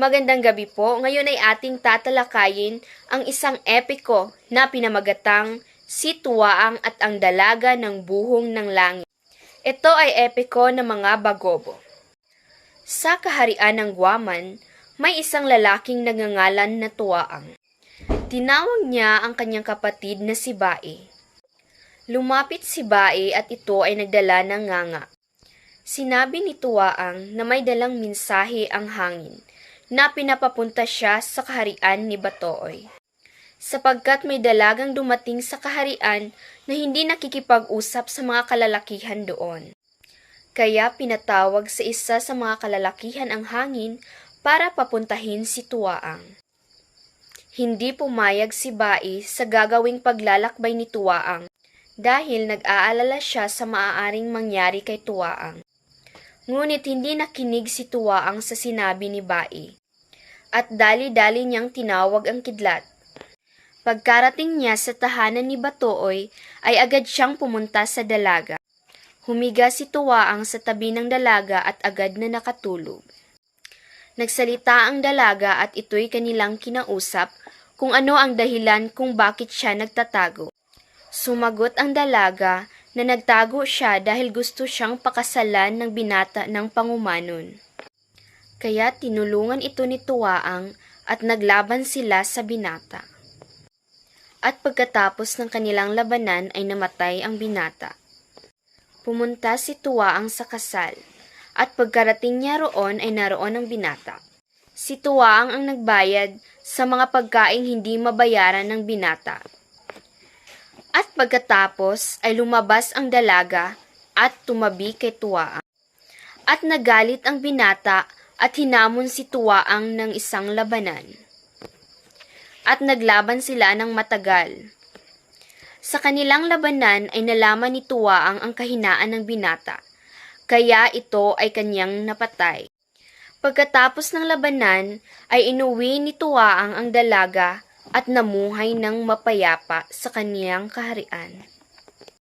Magandang gabi po. Ngayon ay ating tatalakayin ang isang epiko na pinamagatang Si Tuwaang at ang Dalaga ng Buhong ng Langit. Ito ay epiko ng mga Bagobo. Sa kaharian ng Guaman, may isang lalaking nagngangalan na Tuwaang. Tinawag niya ang kanyang kapatid na si Bae. Lumapit si Bae at ito ay nagdala ng nganga. Sinabi ni Tuwaang na may dalang mensahe ang hangin na pinapapunta siya sa kaharian ni Batooy. Sapagkat may dalagang dumating sa kaharian na hindi nakikipag-usap sa mga kalalakihan doon. Kaya pinatawag sa isa sa mga kalalakihan ang hangin para papuntahin si Tuwaang. Hindi pumayag si Bai sa gagawing paglalakbay ni Tuwaang dahil nag-aalala siya sa maaaring mangyari kay Tuwaang. Ngunit hindi nakinig si Tuwaang sa sinabi ni Bai at dali-dali niyang tinawag ang kidlat. Pagkarating niya sa tahanan ni Batooy ay agad siyang pumunta sa dalaga. Humiga si Tuwaang sa tabi ng dalaga at agad na nakatulog. Nagsalita ang dalaga at ito'y kanilang kinausap kung ano ang dahilan kung bakit siya nagtatago. Sumagot ang dalaga na nagtago siya dahil gusto siyang pakasalan ng binata ng pangumanon. Kaya tinulungan ito ni Tuwaang at naglaban sila sa binata. At pagkatapos ng kanilang labanan ay namatay ang binata. Pumunta si Tuwaang sa kasal, at pagkarating niya roon ay naroon ang binata. Si Tuwaang ang nagbayad sa mga pagkaing hindi mabayaran ng binata. At pagkatapos ay lumabas ang dalaga at tumabi kay Tuwaang. At nagalit ang binata at hinamon si Tuwaang ng isang labanan. At naglaban sila ng matagal. Sa kanilang labanan ay nalaman ni Tuwaang ang kahinaan ng binata, kaya ito ay kanyang napatay. Pagkatapos ng labanan ay inuwi ni Tuwaang ang dalaga at namuhay ng mapayapa sa kaniyang kaharian.